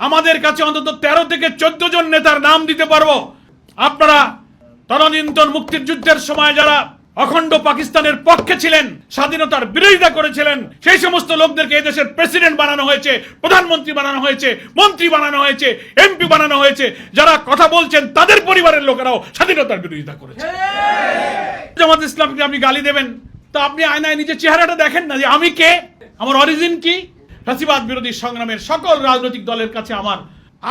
আমাদের কাছে অন্তত তেরো থেকে চোদ্দ জন নেতার নাম দিতে পারব। আপনারা তদানীন্তন মুক্তির যুদ্ধের সময় যারা অখণ্ড পাকিস্তানের পক্ষে ছিলেন স্বাধীনতার বিরোধিতা করেছিলেন সেই সমস্ত লোকদেরকে এই দেশের প্রেসিডেন্ট বানানো হয়েছে প্রধানমন্ত্রী বানানো হয়েছে মন্ত্রী বানানো হয়েছে এমপি বানানো হয়েছে যারা কথা বলছেন তাদের পরিবারের লোকেরাও স্বাধীনতার বিরোধিতা করেছে। জামাত ইসলামকে আপনি গালি দেবেন তা আপনি আয়নায় নিজের চেহারাটা দেখেন না যে আমি কে? আমার অরিজিন কি? ফাঁসিবাদ বিরোধী সংগ্রামের সকল রাজনৈতিক দলের কাছে আমার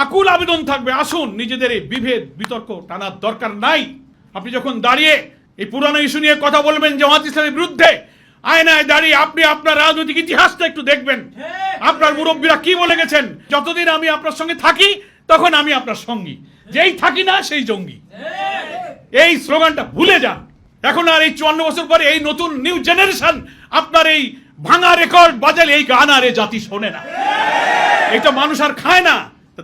আকুল আবেদন থাকবে। আসুন, নিজেদের এই বিভেদ, বিতর্ক টানার দরকার নাই। আপনি যখন দাঁড়িয়ে এই পুরানো ইস্যু নিয়ে কথা বলবেন জামাত ইসলামের বিরুদ্ধে, আয়নায় দাঁড়িয়ে আপনি আপনার রাজনৈতিক ইতিহাসটা একটু দেখবেন। আপনার মুরব্বীরা কি বলে গেছেন? যতদিন আমি আপনার সঙ্গে থাকি, তখন আমি আপনার সঙ্গী। যেই থাকি না, সেই জঙ্গি। এই স্লোগানটা ভুলে যান। এখন আর এই চুয়ান্ন বছর পরে এই নতুন নিউ জেনারেশন আপনার এই ভাঙা রেকর্ড বাজালে এই গান আর এ জাতি শোনে না। এটা মানুষ আর খায় না।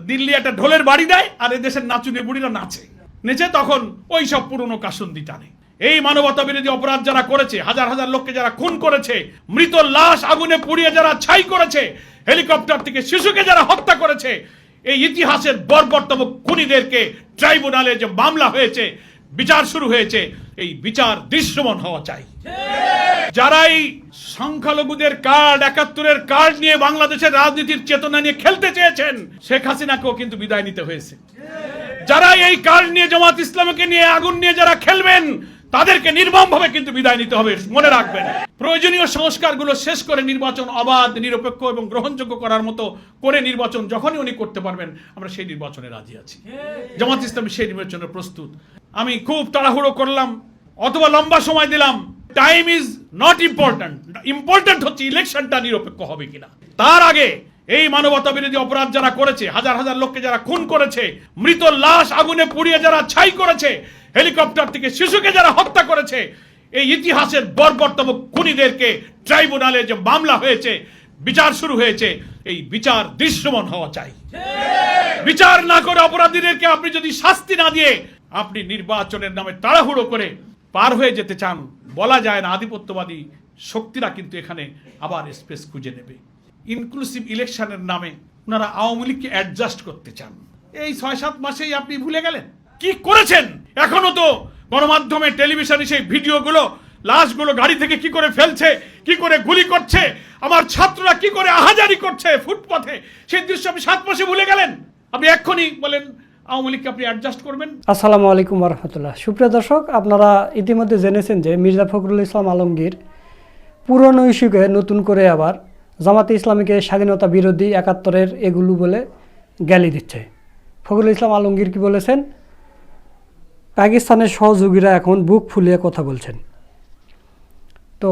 দিল্লি একটা ঢোলের বাড়ি দেয় আর এ দেশের নাচুনে বুড়িরা নাচে। নেচে তখন ওই সব পুরনো কাসন্দি টানে। এই মানবতা বিরোধী অপরাধ যারা করেছে, হাজার হাজার লোককে যারা খুন করেছে, মৃত লাশ আগুনে পুড়িয়ে যারা ছাই করেছে, হেলিকপ্টার থেকে শিশুকে যারা হত্যা করেছে, এই ইতিহাসের বর্বরতম খুনিদেরকে ট্রাইব্যুনালে যে মামলা হয়েছে, বিচার শুরু হয়েছে এই বিচার দৃশ্যমান হওয়া চাই। যারা এই সংখ্যালঘুদের কার্ড একাত্তরের কার্ড নিয়ে বাংলাদেশের রাজনীতির চেতনা নিয়ে খেলতে চেয়েছেন শেখ হাসিনাকেও কিন্তু বিদায় নিতে হয়েছে। যারা এই কার্ড নিয়ে জামাত ইসলামকে নিয়ে আগুন নিয়ে যারা খেলবেন তাদেরকে নির্মম ভাবে কিন্তু বিদায় নিতে হবে মনে রাখবেন। প্রয়োজনীয় সংস্কারগুলো শেষ করে নির্বাচন অবাধ নিরপেক্ষ এবং গ্রহণযোগ্য করার মতো করে নির্বাচন যখনই উনি করতে পারবেন আমরা সেই নির্বাচনে রাজি আছি। জামাত ইসলামী সেই নির্বাচনে প্রস্তুত। আমি খুব তাড়াহুড়ো করলাম অথবা লম্বা সময় দিলাম। Time is not important important হচ্ছে ইলেকশনটা নিরপেক্ষ হবে কিনা। তার আগে এই মানবতা বিরোধী অপরাধ যারা করেছে হাজার হাজার লোককে যারা খুন করেছে মৃত লাশ আগুনে পুড়িয়ে যারা ছাই করেছে হেলিকপ্টার থেকে শিশুকে যারা হত্যা করেছে এই ইতিহাসের বর্বরতম খুনিদেরকে ট্রাইব্যুনালে যে মামলা হয়েছে বিচার শুরু হয়েছে এই বিচার দৃশ্যমান হওয়া চাই। বিচার না করে অপরাধীদেরকে আপনি যদি শাস্তি না দিয়ে আপনি নির্বাচনের নামে তাড়াহুড়ো করে পার হয়ে যেতে চান, বলা যায় না, আধিপত্যবাদী শক্তিরা কিন্তু এখানে আবার স্পেস খুঁজে নেবে। ইনক্লুসিভ ইলেকশনের নামে ওনারা আওয়ামী লীগকে অ্যাডজাস্ট করতে চান। এই ছয় সাত মাসেই আপনি ভুলে গেলেন? কি করেছেন? এখনও তো গণমাধ্যমে টেলিভিশনে সেই ভিডিওগুলো, লাশগুলো গাড়ি থেকে কি করে ফেলছে, কি করে গুলি করছে, আমার ছাত্ররা কি করে আহাজারি করছে ফুটপথে, সেই দৃশ্য আপনি সাত মাসে ভুলে গেলেন? আপনি এক্ষুনি বলেন আওয়ামী লীগকে আপনি অ্যাডজাস্ট করবেন। আসসালামু আলাইকুম রহমতুল্লাহ সুপ্রিয় দর্শক, আপনারা ইতিমধ্যে জেনেছেন যে মির্জা ফখরুল ইসলাম আলমগীর পুরনো ইস্যুকে নতুন করে আবার জামাতে ইসলামীকে স্বাধীনতা বিরোধী একাত্তরের এগুলো বলে গ্যালি দিচ্ছে। ফখরুল ইসলাম আলমগীর কি বলেছেন? পাকিস্তানের সহযোগীরা এখন বুক ফুলিয়ে কথা বলছেন। তো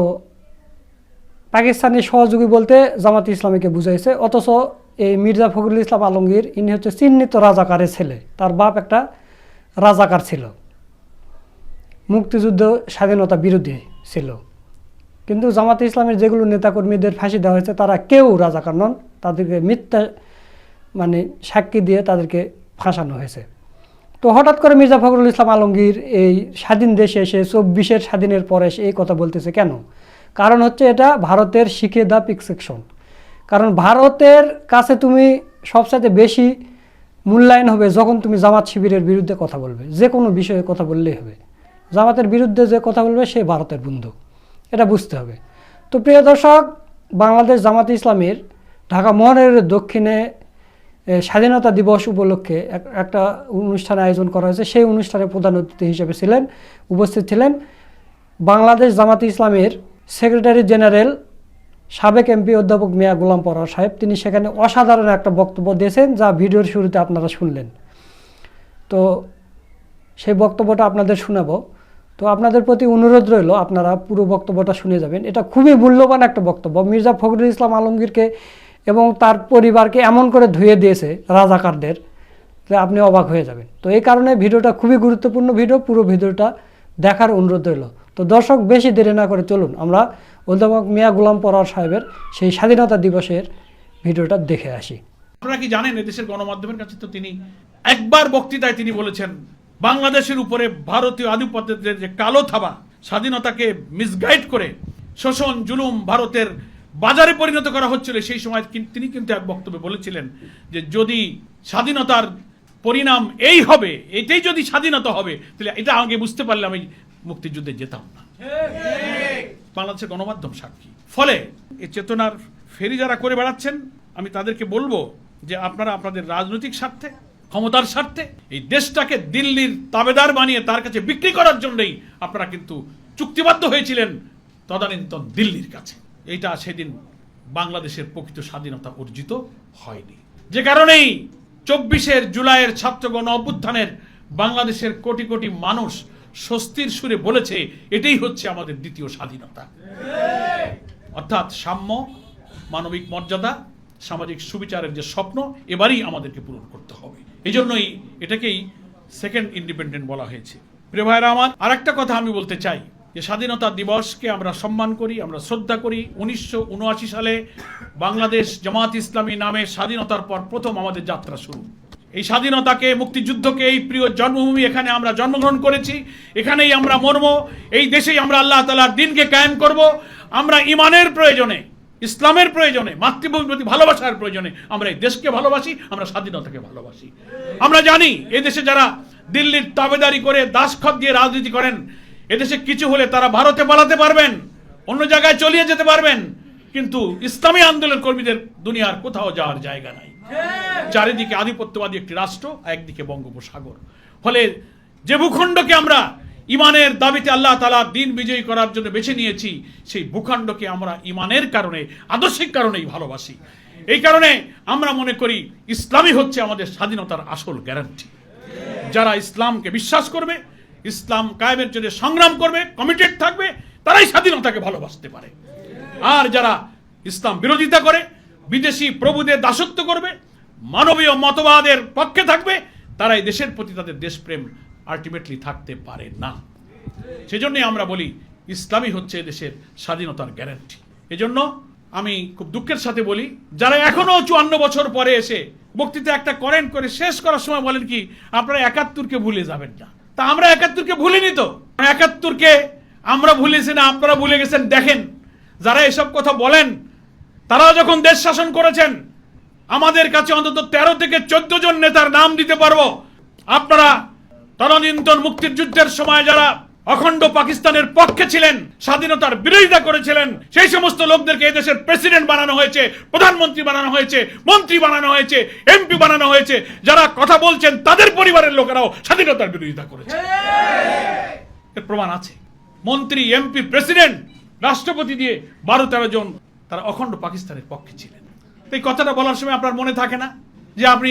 পাকিস্তানি সহযোগী বলতে জামাত ইসলামীকে বুঝাইছে, অথচ এই মির্জা ফখরুল ইসলাম আলমগীর, ইনি হচ্ছে চিহ্নিত রাজাকারের ছেলে। তার বাপ একটা রাজাকার ছিল। মুক্তিযুদ্ধ স্বাধীনতা বিরোধী ছিল। কিন্তু জামাত ইসলামের যেগুলো নেতাকর্মীদের ফাঁসি দেওয়া হয়েছে, তারা কেউ রাজাকার নন। তাদেরকে মিথ্যা মানে সাক্ষী দিয়ে তাদেরকে ফাঁসানো হয়েছে। তো হঠাৎ করে মির্জা ফখরুল ইসলাম আলমগীর এই স্বাধীন দেশে এসে চব্বিশের স্বাধীনের পরে এসে এই কথা বলতেছে কেন? কারণ হচ্ছে এটা ভারতের শিখে দা পিকসেকশন। কারণ ভারতের কাছে তুমি সবসাথে বেশি মূল্যায়ন হবে যখন তুমি জামাত শিবিরের বিরুদ্ধে কথা বলবে। যে কোনো বিষয়ে কথা বললেই হবে। জামাতের বিরুদ্ধে যে কথা বলবে, সে ভারতের বন্ধু। এটা বুঝতে হবে। তো প্রিয় দর্শক, বাংলাদেশ জামাত ইসলামের ঢাকা মহানগরের দক্ষিণে স্বাধীনতা দিবস উপলক্ষে একটা অনুষ্ঠান আয়োজন করা হয়েছে। সেই অনুষ্ঠানে প্রধান অতিথি হিসেবে ছিলেন, উপস্থিত ছিলেন বাংলাদেশ জামাত ইসলামের সেক্রেটারি জেনারেল সাবেক এমপি অধ্যাপক মিয়া গোলাম পরার সাহেব, তিনি সেখানে অসাধারণ একটা বক্তব্য দিয়েছেন, যা ভিডিওর শুরুতে আপনারা শুনলেন। তো সেই বক্তব্যটা আপনাদের শোনাবো। তো আপনাদের প্রতি অনুরোধ রইল, আপনারা পুরো বক্তব্যটা শুনে যাবেন। এটা খুবই মূল্যবান একটা বক্তব্য। মির্জা ফখরুল ইসলাম আলমগীরকে এবং তার পরিবারকে এমন করে ধুয়ে দিয়েছে রাজাকারদের, যে আপনি অবাক হয়ে যাবেন। তো এই কারণে ভিডিওটা খুবই গুরুত্বপূর্ণ ভিডিও, পুরো ভিডিওটা দেখার অনুরোধ রইল। তো দর্শক, বেশি দেরি না করে চলুন, আমরা অধ্যাপক মিয়া গোলাম পরার সাহেবের সেই স্বাধীনতা দিবসের ভিডিওটা দেখে আসি। আপনারা কি জানেন, এদেশের গণমাধ্যমের কাছে তো তিনি একবার বক্তৃতায় তিনি বলেছেন, বাংলাদেশের উপরে ভারতীয় আধিপত্যের যে কালো থাবা, স্বাধীনতাকে মিসগাইড করে শোষণ, জুলুম ভারতের বাজারে পরিণত করা হচ্ছিল, সেই সময় তিনি কিন্তু এক বক্তব্যে বলেছিলেন যে যদি স্বাধীনতার পরিণাম এই হবে, এটাই যদি স্বাধীনতা হবে, তাহলে এটা আগে বুঝতে পারলে আমি মুক্তিযুদ্ধে যেতাম না। বাংলাদেশের গণমাধ্যম সাক্ষী। ফলে এই চেতনার ফেরি যারা করে বেড়াচ্ছেন, আমি তাদেরকে বলব যে আপনারা আপনাদের রাজনৈতিক স্বার্থে, ক্ষমতার স্বার্থে এই দেশটাকে দিল্লির তাবেদার বানিয়ে তার কাছে বিক্রি করার জন্যই আপনারা কিন্তু চুক্তিবদ্ধ হয়েছিলেন তদানীন্তন দিল্লির কাছে। এইটা সেদিন বাংলাদেশের প্রকৃত স্বাধীনতা অর্জিত হয়নি। যে কারণেই চব্বিশের জুলাইয়ের ছাত্র গণ অভ্যুত্থানের বাংলাদেশের কোটি কোটি মানুষ স্বস্তির সুরে বলেছে, এটাই হচ্ছে আমাদের দ্বিতীয় স্বাধীনতা। অর্থাৎ সাম্য, মানবিক মর্যাদা, সামাজিক সুবিচারের যে স্বপ্ন, এবারই আমাদেরকে পূরণ করতে হবে। এই জন্যই এটাকেই সেকেন্ড ইন্ডিপেন্ডেন্ট বলা হয়েছে। প্রিয় ভাইরা আমার আরেকটা কথা আমি বলতে চাই। যে স্বাধীনতা দিবসকে আমরা সম্মান করি, আমরা শ্রদ্ধা করি। উনিশশো উনআশি সালে বাংলাদেশ জামাত ইসলামী নামে স্বাধীনতার পর প্রথম আমাদের যাত্রা শুরু। এই স্বাধীনতাকে, মুক্তিযুদ্ধকে, এই প্রিয় জন্মভূমি এখানে আমরা জন্মগ্রহণ করেছি। এখানেই আমরা মরব। এই দেশেই আমরা আল্লাহ তালার দিনকে কায়েম করব। আমরা ইমানের প্রয়োজনে, ইসলামের প্রয়োজনে, মাতৃভূমির প্রতি ভালোবাসার প্রয়োজনে আমরা এই দেশকে ভালোবাসি, আমরা স্বাধীনতাকে ভালোবাসি। আমরা জানি এই দেশে যারা দিল্লির তাবেদারি করে দাসখত দিয়ে রাজনীতি করেন এদেশে কিছু হলে তারা ভারতে পালাতে পারবেন, অন্য জায়গায় চলিয়ে যেতে পারবেন। কিন্তু ইসলামী আন্দোলন কর্মীদের দুনিয়ার কোথাও যাওয়ার জায়গা নাই। চারিদিকে আধিপত্যবাদী একটি রাষ্ট্র, একদিকে বঙ্গোপসাগর। ফলে যে ভূখণ্ডকে আমরা ইমানের দাবিতে আল্লাহ তালা দিন বিজয়ী করার জন্য বেছে নিয়েছি, সেই ভূখণ্ডকে আমরা ইমানের কারণে, আদর্শিক কারণেই ভালোবাসি। এই কারণে আমরা মনে করি, ইসলামই হচ্ছে আমাদের স্বাধীনতার আসল গ্যারান্টি যারা ইসলামকে বিশ্বাস করবে ইসলাম কায়েমের জন্য সংগ্রাম করবে কমিটেড থাকবে, তারাই স্বাধীনতাকে ভালোবাসতে পারে। আর যারা ইসলাম বিরোধিতা করে, বিদেশি প্রভুদের দাসত্ব করবে, মানবীয় মতবাদের পক্ষে থাকবে, তারাই দেশের প্রতি তাদের দেশপ্রেম আলটিমেটলি থাকতে পারে না। সেজন্যই আমরা বলি, ইসলামই হচ্ছে দেশের স্বাধীনতার গ্যারান্টি এজন্য আমি খুব দুঃখের সাথে বলি, যারা এখনও চুয়ান্ন বছর পরে এসে বক্তৃতা একটা করেন করে শেষ করার সময় বলেন কি, আপনারা একাত্তরকে ভুলে যাবেন না। তা আমরা একাত্তরকে ভুলিনি তো। একাত্তরকে আমরা ভুলেছি না, আপনারা ভুলে গেছেন। দেখেন, যারা এসব কথা বলেন, তারাও যখন দেশ শাসন করেছেন, আমাদের কাছে অন্তত তেরো থেকে চোদ্দ জন নেতার নাম দিতে পারব। আপনারা তরনিন্তন মুক্তির যুদ্ধের সময় যারা অখণ্ড পাকিস্তানের পক্ষে ছিলেন, স্বাধীনতার বিরোধিতা করেছিলেন, সেই সমস্ত লোকদেরকে এদেশের প্রেসিডেন্ট বানানো হয়েছে, প্রধানমন্ত্রী বানানো হয়েছে, মন্ত্রী বানানো হয়েছে, এমপি বানানো হয়েছে, যারা কথা বলছেন তাদের পরিবারের লোকেরাও স্বাধীনতার বিরোধিতা করেছে। এর প্রমাণ আছে। মন্ত্রী, এমপি, প্রেসিডেন্ট, রাষ্ট্রপতি দিয়ে বারো তেরো জন তারা অখণ্ড পাকিস্তানের পক্ষে ছিলেন। এই কথাটা বলার সময় আপনার মনে থাকে না? যে আপনি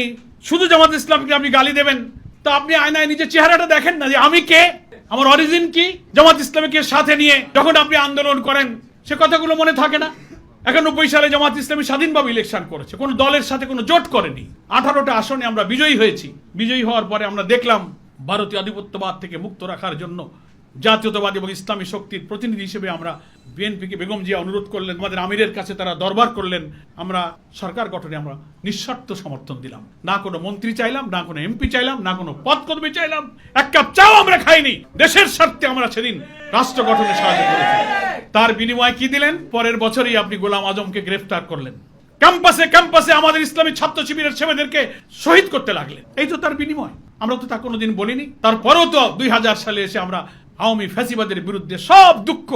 শুধু জামাত ইসলামকে আপনি গালি দেবেন, তো আপনি আয়নায় নিজের চেহারাটা দেখেন না যে আমি কে? আমার অরিজিন কি? জামাত ইসলামীকে সাথে নিয়ে যখন আপনি আন্দোলন করেন, সে কথাগুলো মনে থাকে না? একানব্বই সালে জামাত ইসলামী স্বাধীনভাবে ইলেকশন করেছে। কোনো দলের সাথে কোনো জোট করেনি। আঠারোটা আসনে আমরা বিজয়ী হয়েছি। বিজয়ী হওয়ার পরে আমরা দেখলাম, ভারতীয় আধিপত্যবাদ থেকে মুক্ত রাখার জন্য জাতীয়তাবাদী এবং ইসলামী শক্তির প্রতিনিধি হিসেবে আমরা বিএনপিকে বেগম জিয়া অনুরোধ করলেন আমাদের আমিরের কাছে তারা দরবার করলেন। আমরা সরকার গঠনে আমরা নিঃস্বার্থ সমর্থন দিলাম। না কোনো মন্ত্রী চাইলাম, না কোনো এমপি চাইলাম, না কোনো পদ কর্মী চাইলাম। এক কাপ চাও আমরা খাইনি। দেশের স্বার্থে আমরা সেদিন রাষ্ট্র গঠনে সাহায্য করেছি। তার বিনিময়ে কি দিলেন? পরের বছরই আপনি গোলাম আজমকে গ্রেফতার করলেন। ক্যাম্পাসে ক্যাম্পাসে আমাদের ইসলামী ছাত্র শিবিরের ছেলেদেরকে শহীদ করতে লাগলেন। এই তো তার বিনিময়। আমরা তো তা কোনোদিন বলিনি। তারপরেও তো দুই হাজার সালে এসে আমরা আওয়ামী ফ্যাসিবাদের বিরুদ্ধে সব দুঃখ,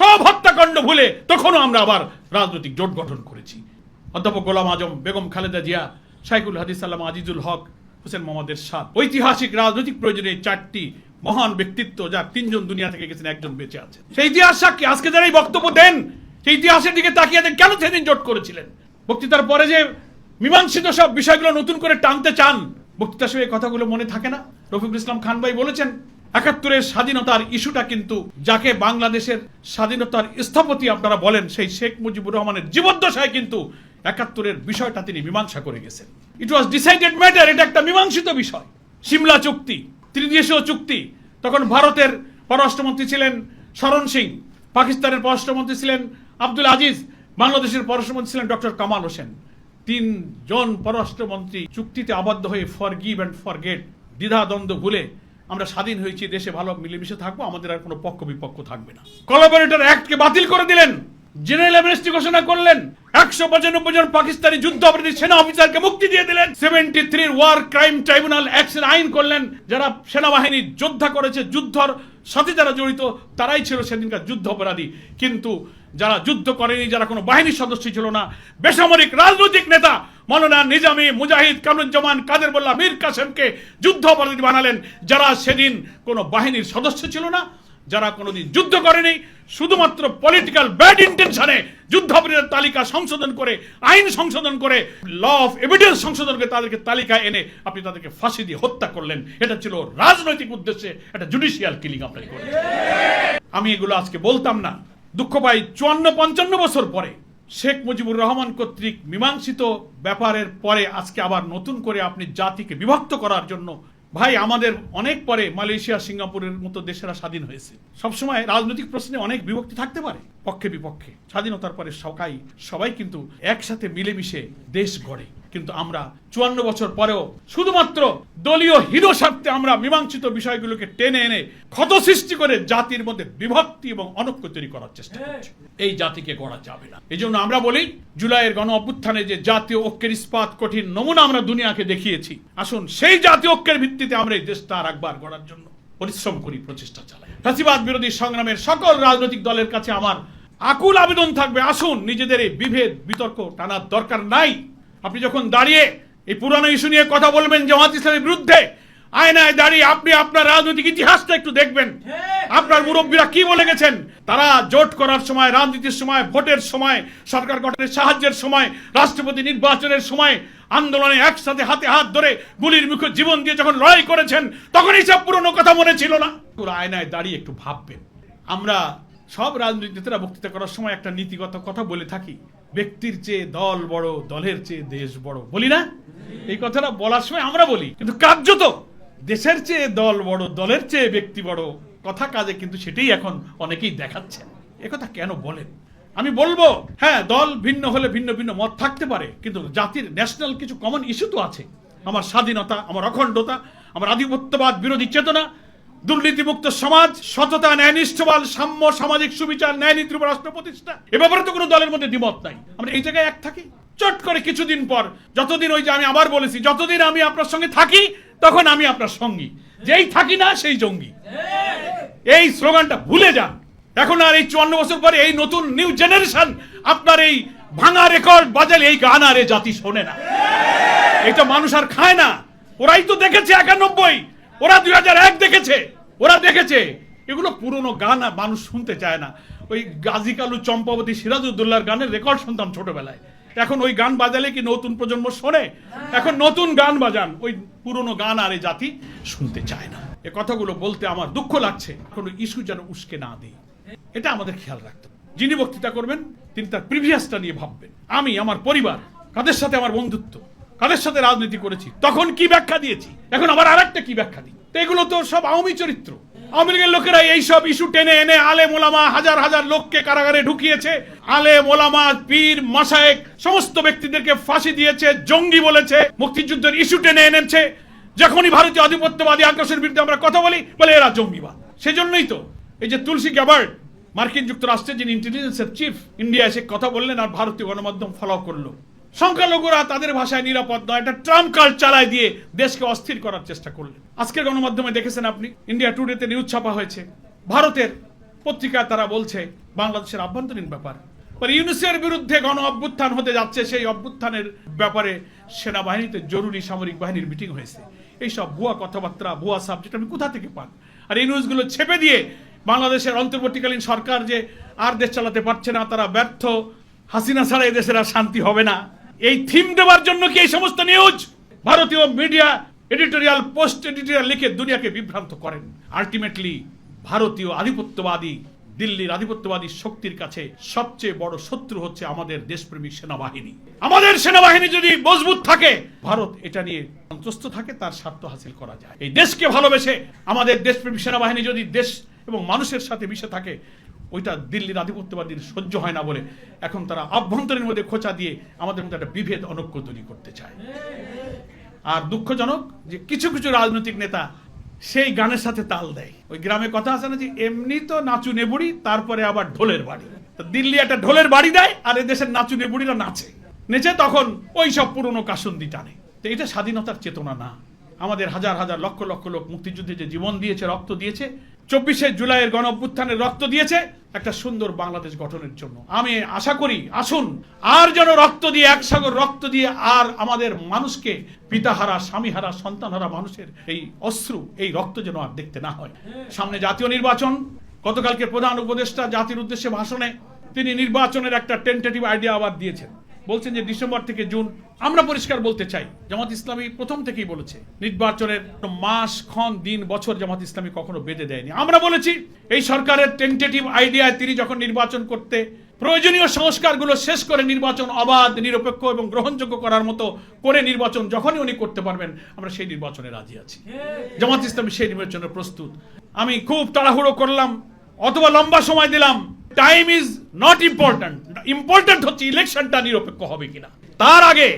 সব হত্যাকাণ্ড ভুলে তখনও আমরা আবার রাজনৈতিক জোট গঠন করেছি। অধ্যাপক গোলাম আজম, বেগম খালেদা জিয়া শাইকুল হাদিস আল্লামা আজিজুল হক, হোসেন মোহাম্মদের সাথ ঐতিহাসিক রাজনৈতিক প্রয়োজনে চারটি মহান ব্যক্তিত্ব যার তিনজন দুনিয়া থেকে গেছেন, একজন বেঁচে আছেন। সেই ইতিহাস সাক্ষী, আজকে যারা এই বক্তব্য দেন, সেই ইতিহাসের দিকে তাকিয়ে দেন কেন সেদিন জোট করেছিলেন? বক্তৃতার পরে যে মীমাংসিত সব বিষয়গুলো নতুন করে টানতে চান, বক্তৃতার সময় এই কথাগুলো মনে থাকে না? রফিকুল ইসলাম খান ভাই বলেছেন একাত্তরের স্বাধীনতার ইস্যুটা কিন্তু যাকে বাংলাদেশের স্বাধীনতার স্থপতি আপনারা বলেন, সেই শেখ মুজিবুর রহমানের জীবদ্দশায় কিন্তু একাত্তরের বিষয়টা তিনি মীমাংসা করে গেছেন। ইট ওয়াজ ডিসাইডেড ম্যাটার এটা একটা মীমাংসিত বিষয়। সিমলা চুক্তি, ত্রিদেশীয় চুক্তি, তখন ভারতের পররাষ্ট্রমন্ত্রী ছিলেন শরণ সিং, পাকিস্তানের পররাষ্ট্রমন্ত্রী ছিলেন আব্দুল আজিজ, বাংলাদেশের পররাষ্ট্রমন্ত্রী ছিলেন ডক্টর কামাল হোসেন। তিনজন পররাষ্ট্রমন্ত্রী চুক্তিতে আবদ্ধ হয়ে forgive and forget দ্বিধা দ্বন্দ্ব ভুলে আমরা স্বাধীন হয়েছি, দেশে ভালো মিলেমিশে থাকব, আমাদের আর কোনো পক্ষ বিপক্ষ থাকবে না। কলাবোরেটর অ্যাক্টকে বাতিল করে দিলেন জেনারেল অ্যামনেস্টি ঘোষণা করলেন, একশো পঁচানব্বই জন পাকিস্তানি যুদ্ধ অপরাধী সেনা অফিসারকে মুক্তি দিয়ে দিলেন seventy three war crime tribunal অ্যাক্সের আইন করলেন, যারা সেনাবাহিনী যোদ্ধা করেছে, যুদ্ধর সাথে যারা জড়িত, তারাই ছিল সেদিনকার যুদ্ধ অপরাধী কিন্তু যারা যুদ্ধ করেনি, যারা কোনো বাহিনীর সদস্য ছিল না, বেসামরিক রাজনৈতিক নেতা মৌলানা নিজামী মুজাহিদ কামরুজ্জামান, কাদের বল্লা মীর কাসেমকে যুদ্ধ অপরাধী বানালেন, যারা সেদিন কোনো বাহিনীর সদস্য ছিল না, যারা কোনোদিন যুদ্ধ করেনি, শুধুমাত্র পলিটিক্যাল ব্যাড ইন্টেনশনে যুদ্ধাপরাধের তালিকা সংশোধন করে, আইন সংশোধন করে ল অফ এভিডেন্স সংশোধন করে তাদেরকে তালিকা এনে আপনি তাদেরকে ফাঁসি দিয়ে হত্যা করলেন। এটা ছিল রাজনৈতিক উদ্দেশ্যে একটা জুডিশিয়াল কিলিং আপনাকে আমি এগুলো আজকে বলতাম না। দুঃখ পাই চুয়ান্ন পঞ্চান্ন বছর পরে শেখ মুজিবুর রহমান কর্তৃক মীমাংসিত ব্যাপারের পরে আজকে আবার নতুন করে আপনি জাতিকে বিভক্ত করার জন্য, ভাই, আমাদের অনেক পরে মালয়েশিয়া, সিঙ্গাপুরের মতো দেশেরা স্বাধীন হয়েছে। সবসময় রাজনৈতিক প্রশ্নে অনেক বিভক্তি থাকতে পারে পক্ষে বিপক্ষে স্বাধীনতার পরে সবাই সবাই কিন্তু একসাথে মিলেমিশে দেশ গড়ে। কিন্তু আমরা চুয়ান্ন বছর পরেও শুধুমাত্র দলীয় হিরো স্বার্থে আমরা মীমাংসিত বিষয়গুলোকে টেনে এনে ক্ষত সৃষ্টি করে জাতির মধ্যে বিভক্তি এবং অনৈক্য তৈরি করার চেষ্টা করছি। এই জাতিকে গড়া যাবে না। এই জন্য আমরা বলি জুলাইয়ের গণ অভ্যুত্থানে যে জাতীয় ঐক্যের ইস্পাত কঠিন নমুনা আমরা দুনিয়াকে দেখিয়েছি আসুন সেই জাতীয় ঐক্যের ভিত্তিতে আমরা এই দেশটা আর একবার গড়ার জন্য পরিশ্রম করি প্রচেষ্টা চালাই। ফাঁসিবাদ বিরোধী সংগ্রামের সকল রাজনৈতিক দলের কাছে আমার আকুল আবেদন থাকবে। আসুন নিজেদের এই বিভেদ বিতর্ক টানার দরকার নাই। আপনি যখন দাঁড়িয়ে এই পুরানো ইস্যু নিয়ে কথা বলবেন জামাত ইসলামের বিরুদ্ধে, আয়নায় দাঁড়িয়ে আপনি আপনার রাজনৈতিক ইতিহাসটা একটু দেখবেন। আপনার মুরব্বীরা কি বলে গেছেন? তারা জোট করার সময়, রাজনীতির সময়, ভোটের সময়, সরকার গঠনের সাহায্যের সময়, রাষ্ট্রপতি নির্বাচনের সময় আন্দোলনে একসাথে হাতে হাত ধরে গুলির মুখে জীবন দিয়ে যখন লড়াই করেছেন তখন এইসব পুরনো কথা মনে ছিল না। আয়নায় দাঁড়িয়ে একটু ভাববেন। আমরা সব রাজনৈতিক নেতারা বক্তৃতা করার সময় একটা নীতিগত কথা বলে থাকি। ব্যক্তির চেয়ে দল বড়, দলের চেয়ে দেশ বড়। বলি না? এই কথাটা বলার সময় আমরা বলি। কিন্তু কার্যত দেশের চেয়ে দল বড়, দলের চেয়ে ব্যক্তি বড় কথা কাজে কিন্তু সেটাই এখন অনেকেই দেখাচ্ছেন একথা কেন বলেন? আমি বলব হ্যাঁ দল ভিন্ন হলে ভিন্ন ভিন্ন মত থাকতে পারে, কিন্তু জাতির ন্যাশনাল কিছু কমন ইস্যু তো আছে। আমার স্বাধীনতা, আমার অখণ্ডতা, আমার আধিপত্যবাদ বিরোধী চেতনা দুর্নীতিমুক্ত সমাজ, সততা ন্যায়নিষ্ঠবাল, সাম্য সামাজিক সুবিচার, ন্যায় নীতির উপর রাষ্ট্র প্রতিষ্ঠা। এ ব্যাপারে তো কোনো দলের মধ্যে দ্বিমত নাই। আমরা এই জায়গায় এক থাকি। চট করে কিছুদিন পর, যতদিন ওই যে আমি আবার বলেছি, যতদিন আমি আপনার সঙ্গে থাকি, তখন আমি আপনার সঙ্গী। যেই থাকি না, সেই জঙ্গি। এই স্লোগানটা ভুলে যান। এখন আর এই চুয়ান্ন বছর পরে এই নতুন নিউ জেনারেশন আপনার এই ভাঙা রেকর্ড বাজালে এই গান আর এ জাতি শোনে না। এটা মানুষ আর খায় না। ওরাই তো দেখেছে একানব্বই। ওরা দুই দেখেছে, ওরা দেখেছে। এগুলো পুরনো গান মানুষ শুনতে চায় না। ওই গাজী কালু চম্পাবতী সিরাজউদ্দৌলার গানের রেকর্ড শুনতাম ছোটবেলায়। এখন ওই গান বাজালে কি নতুন প্রজন্ম শোনে? এখন নতুন গান বাজান। ওই পুরনো গান আর এ জাতি শুনতে চায় না। এ কথাগুলো বলতে আমার দুঃখ লাগছে। কোনো ইস্যু যেন উস্কে না দিই। এটা আমাদের খেয়াল রাখতে যিনি বক্তৃতা করবেন, তিনি তার প্রিভিয়াসটা নিয়ে ভাববেন। আমি, আমার পরিবার, কাদের সাথে আমার বন্ধুত্ব? কাদের সাথে রাজনীতি করেছি? তখন কি ব্যাখ্যা দিয়েছি? এখন আবার আরেকটা কি ব্যাখ্যা দিই? তো এগুলো তো সব আওয়ামী চরিত্র। আওয়ামী লীগের লোকেরা এই সব ইস্যু টেনে এনে আলে মোলামা হাজার হাজার লোককে কারাগারে ঢুকিয়েছে। আলে মোলামা পীর মাসায়েক সমস্ত ব্যক্তিদেরকে ফাঁসি দিয়েছে, জঙ্গি বলেছে, মুক্তিযুদ্ধের ইস্যু টেনে এনেছে। যখনই ভারতীয় আধিপত্যবাদী আগ্রাসের বিরুদ্ধে আমরা কথা বলি, বলে এরা জঙ্গিবাদ। সেজন্যই তো এই যে তুলসী গ্যাবার্ড মার্কিন যুক্তরাষ্ট্রের যিনি ইন্টেলিজেন্সের চিফ ইন্ডিয়া এসে কথা বললেন আর ভারতীয় গণমাধ্যম ফলো করল। সংখ্যালঘুরা তাদের ভাষায় নিরাপদ নয়। একটা ট্রাম্প কার্ড চালায় দিয়ে দেশকে অস্থির করার চেষ্টা করলেন। আজকের গণমাধ্যমে দেখেছেন আপনি, ইন্ডিয়া টুডেতে নিউজ ছাপা হয়েছে। ভারতের পত্রিকায় তারা বলছে, বাংলাদেশের আভ্যন্তরীণ ব্যাপার। পরে ইউনুসের বিরুদ্ধে গণ অভ্যুত্থান হতে যাচ্ছে, সেই অভ্যুত্থানের ব্যাপারে সেনাবাহিনীতে জরুরি সামরিক বাহিনীর মিটিং হয়েছে। এইসব ভুয়া কথাবার্তা, ভুয়া সাবজেক্ট আমি কোথা থেকে পান? আর এই নিউজগুলো ছেপে দিয়ে বাংলাদেশের অন্তর্বর্তীকালীন সরকার যে আর দেশ চালাতে পারছে না, তারা ব্যর্থ। হাসিনা ছাড়া এই দেশের আর শান্তি হবে না। এই থিম দেওয়ার জন্য কি এই সমস্ত নিউজ ভারতীয় মিডিয়া এডিটোরিয়াল পোস্ট এডিটোরিয়াল লিখে দুনিয়াকে বিভ্রান্ত করেন। আলটিমেটলি ভারতীয় আধিপত্যবাদী, দিল্লির আধিপত্যবাদী শক্তির কাছে সবচেয়ে বড় শত্রু হচ্ছে আমাদের দেশপ্রেমিক সেনাবাহিনী। আমাদের সেনাবাহিনী যদি মজবুত থাকে, ভারত এটা নিয়ে সন্তুষ্ট থাকে, তার স্বার্থ হাসিল করা যায়। এই দেশকে ভালোবেসে আমাদের দেশপ্রেমিক সেনাবাহিনী যদি দেশ এবং মানুষের সাথে মিশে থাকে ওইটা দিল্লির আধিপত্যবাদীর সহ্য হয় না বলে এখন তারা আভ্যন্তরীণ মধ্যে খোঁচা দিয়ে আমাদের মধ্যে একটা বিভেদ, অনৈক্য তৈরি করতে চায়। আর দুঃখজনক যে কিছু কিছু রাজনৈতিক নেতা সেই গানের সাথে তাল দেয়। ওই গ্রামে কথা আছে না যে, এমনি তো নাচু নেবুড়ি, তারপরে আবার ঢোলের বাড়ি। দিল্লি একটা ঢোলের বাড়ি দেয় আর এ দেশের নাচুনি বুড়িরা নাচে। নেচে তখন ওই সব পুরনো কাসন্দি টানে। তো এটা স্বাধীনতার চেতনা না। আমাদের হাজার হাজার লক্ষ লক্ষ লোক মুক্তিযুদ্ধে যে জীবন দিয়েছে, রক্ত দিয়েছে চব্বিশে জুলাইয়ের গণ অভ্যুত্থানের রক্ত দিয়েছে একটা সুন্দর বাংলাদেশ গঠনের জন্য। আমি আশা করি, আসুন, আর যেন রক্ত দিয়ে এক সাগর রক্ত দিয়ে আর আমাদের মানুষকে, পিতাহারা, স্বামীহারা, সন্তানহারা মানুষের এই অশ্রু, এই রক্ত যেন আর দেখতে না হয়। সামনে জাতীয় নির্বাচন, গতকালকে প্রধান উপদেষ্টা জাতির উদ্দেশ্যে ভাষণে তিনি নির্বাচনের একটা টেন্টেটিভ আইডিয়া আবার দিয়েছেন। বলছেন যে ডিসেম্বর থেকে জুন, আমরা পরিষ্কার বলতে চাই, জামাত ইসলামী প্রথম থেকেই বলেছে, নির্বাচনের মাস, ক্ষণ, দিন, বছর জামাত ইসলামী কখনো বেঁধে দেয়নি। আমরা বলেছি, এই সরকারের টেন্টেটিভ আইডিয়ায় তিনি যখন নির্বাচন করতে প্রয়োজনীয় সংস্কারগুলো শেষ করে নির্বাচন অবাধ, নিরপেক্ষ এবং গ্রহণযোগ্য করার মতো করে নির্বাচন যখনই উনি করতে পারবেন, আমরা সেই নির্বাচনে রাজি আছি। জামাত ইসলামী সেই নির্বাচনে প্রস্তুত। আমি খুব তাড়াহুড়ো করলাম, অথবা লম্বা সময় দিলাম time is not important important হচ্ছে ইলেকশনটা নিরপেক্ষ হবে কিনা। তার আগে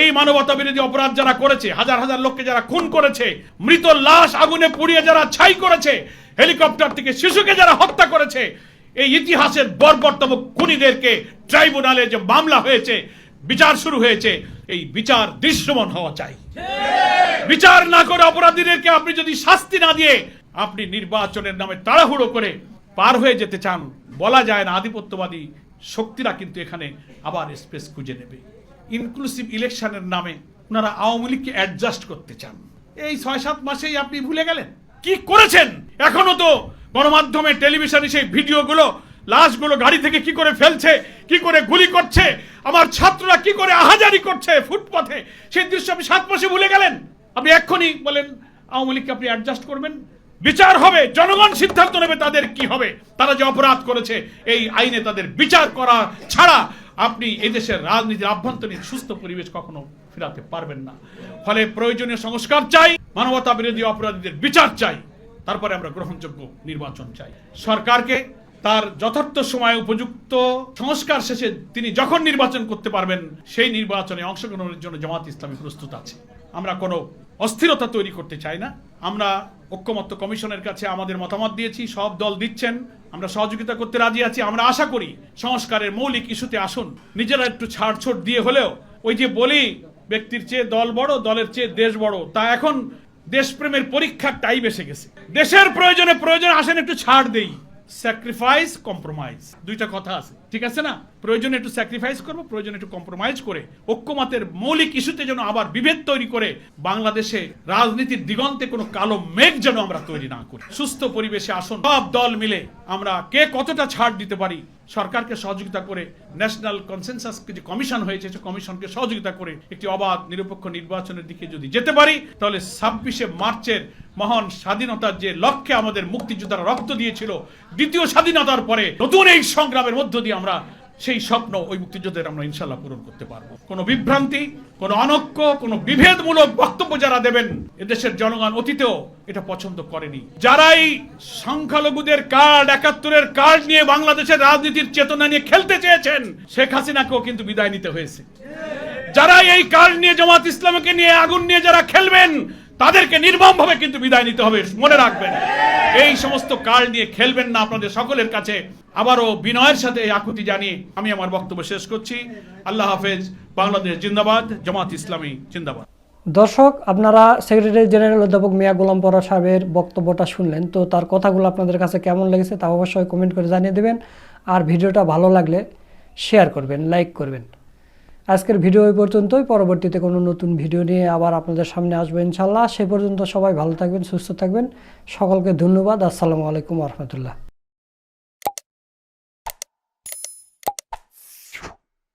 এই মানবতা বিরোধী অপরাধ যারা করেছে, হাজার হাজার লোককে যারা খুন করেছে, মৃত লাশ আগুনে পুড়িয়ে যারা ছাই করেছে, হেলিকপ্টার থেকে শিশুকে যারা হত্যা করেছে, এই ইতিহাসের বর্বরতম খুনিদেরকে ট্রাইব্যুনালে যে মামলা হয়েছে, বিচার শুরু হয়েছে, এই বিচার দৃশ্যমান হওয়া চাই। বিচার না করে অপরাধীদেরকে আপনি যদি শাস্তি না দিয়ে আপনি নির্বাচনের নামে তাড়াহুড়ো করে পার হয়ে যেতে চান বলা যায় না, আধিপত্যবাদী শক্তিরা কিন্তু এখানে আবার স্পেস খুঁজে নেবে। ইনক্লুসিভ ইলেকশনের নামে ওনারা আওয়ামী লীগকে অ্যাডজাস্ট করতে চান। এই ছয় সাত মাসেই আপনি ভুলে গেলেন? কি করেছেন? এখনও তো গণমাধ্যমে টেলিভিশনে সেই ভিডিওগুলো, লাশগুলো গাড়ি থেকে কি করে ফেলছে, কি করে গুলি করছে, আমার ছাত্ররা কি করে আহাজারি করছে ফুটপথে, সেই দৃশ্য আপনি সাত মাসে ভুলে গেলেন? আপনি এক্ষুনি বলেন, আওয়ামী লীগকে আপনি অ্যাডজাস্ট করবেন? বিচার হবে, জনগণ সিদ্ধান্ত নেবে তাদের কি হবে। তারা যে অপরাধ করেছে, এই আইনে তাদের বিচার করা ছাড়া আপনি এই দেশের রাজনীতির আভ্যন্তরীণ সুস্থ পরিবেশ কখনো ফেরাতে পারবেন না। ফলে প্রয়োজনীয় সংস্কার চাই, মানবতা বিরোধী অপরাধীদের বিচার চাই, তারপরে আমরা গ্রহণযোগ্য নির্বাচন চাই। সরকারকে তার যথার্থ সময় উপযুক্ত সংস্কার শেষে তিনি যখন নির্বাচন করতে পারবেন, সেই নির্বাচনে অংশগ্রহণের জন্য জামাত ইসলামী প্রস্তুত আছে। আমরা কোনো অস্থিরতা তৈরি করতে চাই না। আমরা ঐক্যমত্য কমিশনের কাছে আমাদের মতামত দিয়েছি, সব দল দিচ্ছেন, আমরা সহযোগিতা করতে রাজি আছি, আমরা আশা করি সংস্কারের মৌলিক ইস্যুতে আসুন। নিজেরা একটু ছাড়ছোট দিয়ে হলেও ওই যে বলি, ব্যক্তির চেয়ে দল বড়, দলের চেয়ে দেশ বড়, তা এখন দেশপ্রেমের পরীক্ষার টাইম এসে গেছে। দেশের প্রয়োজনে প্রয়োজনে আসেন একটু ছাড় দেই। স্যাক্রিফাইস কম্প্রোমাইজ দুইটা কথা আছে। ঠিক আছে না? প্রয়োজনে একটু স্যাক্রিফাইস করব, প্রয়োজনে একটু কম্প্রোমাইজ করে, ঐক্যমতের মৌলিক ইস্যুতে যেন আবার বিভেদ তৈরি করে, বাংলাদেশে রাজনীতির দিগন্তে কোনো কালো মেঘ যেন আমরা তৈরি না করি। সুস্থ পরিবেশে আসুন, সব দল মিলে আমরা কে কতটা ছাড় দিতে পারি? সরকারকে সহযোগিতা করে ন্যাশনাল কনসেনসাস যে কমিশন হয়েছে, সে কমিশনকে সহযোগিতা করে একটি অবাধ, নিরপেক্ষ নির্বাচনের দিকে যদি যেতে পারি, তাহলে ছাব্বিশে মার্চের মহান স্বাধীনতার যে লক্ষ্যে আমাদের মুক্তিযোদ্ধারা রক্ত দিয়েছিল, দ্বিতীয় স্বাধীনতার পরে নতুন এই সংগ্রামের মধ্য দিয়ে আমরা সেই স্বপ্ন ওই মুক্তিযুদ্ধের আমরা ইনশাল্লাহ পূরণ করতে পারব। কোনো বিভ্রান্তি, কোনো অনক্য, কোনো বিভেদমূলক বক্তব্য যারা দেবেন, এদেশের জনগণ অতীতেও এটা পছন্দ করেনি। যারাই সংখ্যালঘুদের কার্ড, একাত্তরের কার্ড নিয়ে বাংলাদেশের রাজনীতির চেতনা নিয়ে খেলতে চেয়েছেন, শেখ হাসিনাকেও কিন্তু বিদায় নিতে হয়েছে। যারা এই কার্ড নিয়ে জামাত ইসলামকে নিয়ে আগুন নিয়ে যারা খেলবেন তাদেরকে নির্মম ভাবে কিন্তু বিদায় নিতে হবে, মনে রাখবেন। এই সমস্ত কার্ড নিয়ে খেলবেন না আপনাদের সকলের কাছে। আবারও বিনয়ের সাথে আকুতি জানিয়ে আমি আমার বক্তব্য শেষ করছি। আল্লাহ হাফেজ, বাংলাদেশ জিন্দাবাদ, জামাত ইসলামী জিন্দাবাদ। দর্শক, আপনারা সেক্রেটারি জেনারেল অধ্যাপক মিয়া গোলাম পরা সাহেবের বক্তব্যটা শুনলেন, তো তার কথাগুলো আপনাদের কাছে কেমন লেগেছে তা অবশ্যই কমেন্ট করে জানিয়ে দেবেন। আর ভিডিওটা ভালো লাগলে শেয়ার করবেন লাইক করবেন। আজকের ভিডিও এই পর্যন্তই। পরবর্তীতে কোনো নতুন ভিডিও নিয়ে আবার আপনাদের সামনে আসব ইনশাল্লাহ। সে পর্যন্ত সবাই ভালো থাকবেন, সুস্থ থাকবেন। সকলকে ধন্যবাদ। আসসালামু আলাইকুম রহমতুল্লাহ।